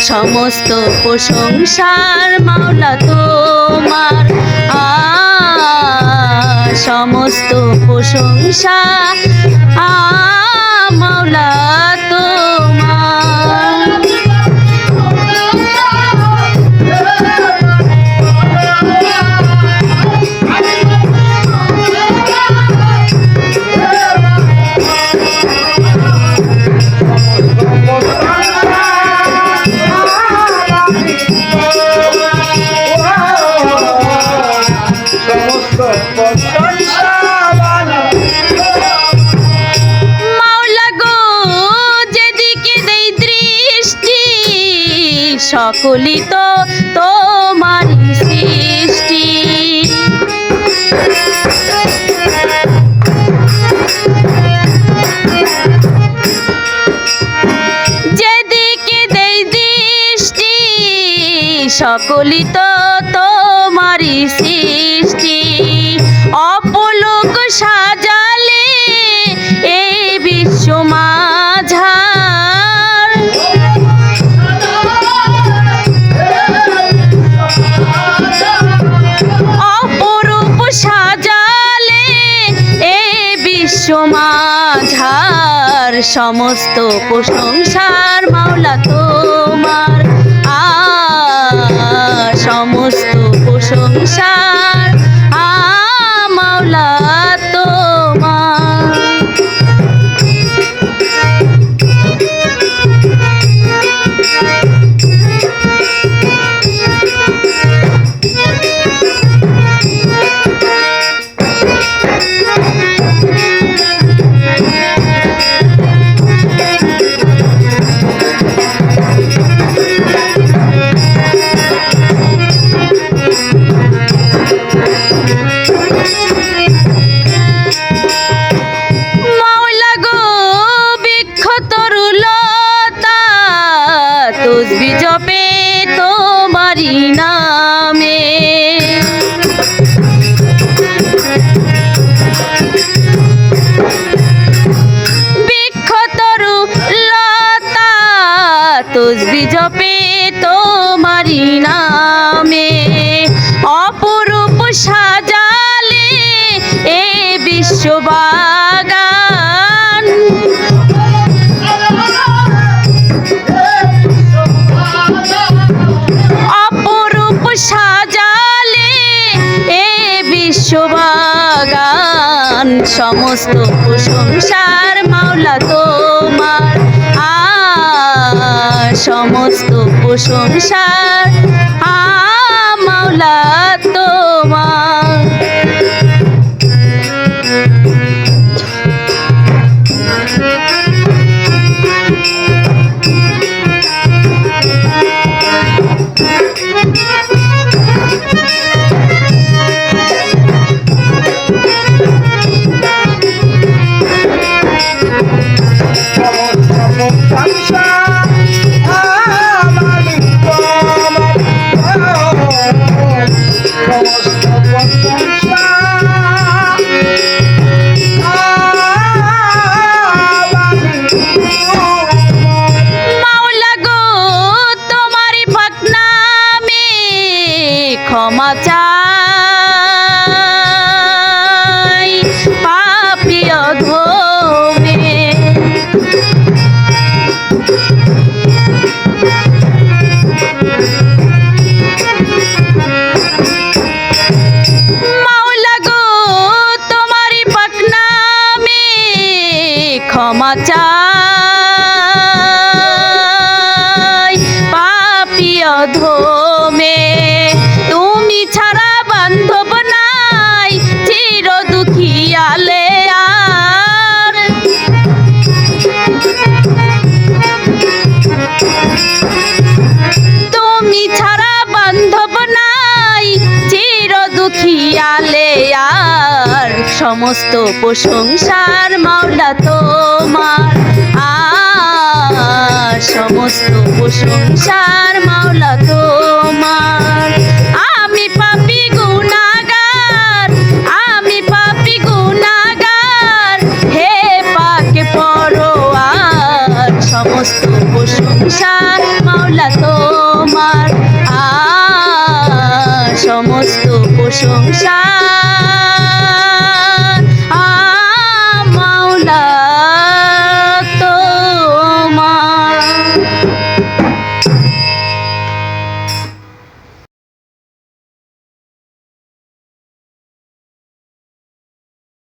সমস্ত প্রশংসার মাওলা তোমার। আ সমস্ত প্রশংসা আ সকলই তো তোমারই সৃষ্টি। যেদিকে দেই দৃষ্টি সকলই তো তোমারই সৃষ্টি। অপলোক সাজালে বিশ্ব মাঝার সমস্ত প্রশংসার মাওলা তোমার। আ সমস্ত প্রশংসার নামে বৃক্ষ তরুলতা তসবি জপে তোমারি নামে। অপরূপ সাজালে এ বিশ্ববাগান বিশ্ববাগান সমস্ত প্রশংসার মাওলা তোমার। আ সমস্ত প্রশংসার ক্ষমা চাই। পাপি অধমে বান্ধব নাই চির দুঃখিয়ালে আর। সমস্ত প্রশংসার মাওলা তোমার আ সমস্ত প্রশংসার মাওলা তোমার তোমার আ সমস্ত প্রশংসা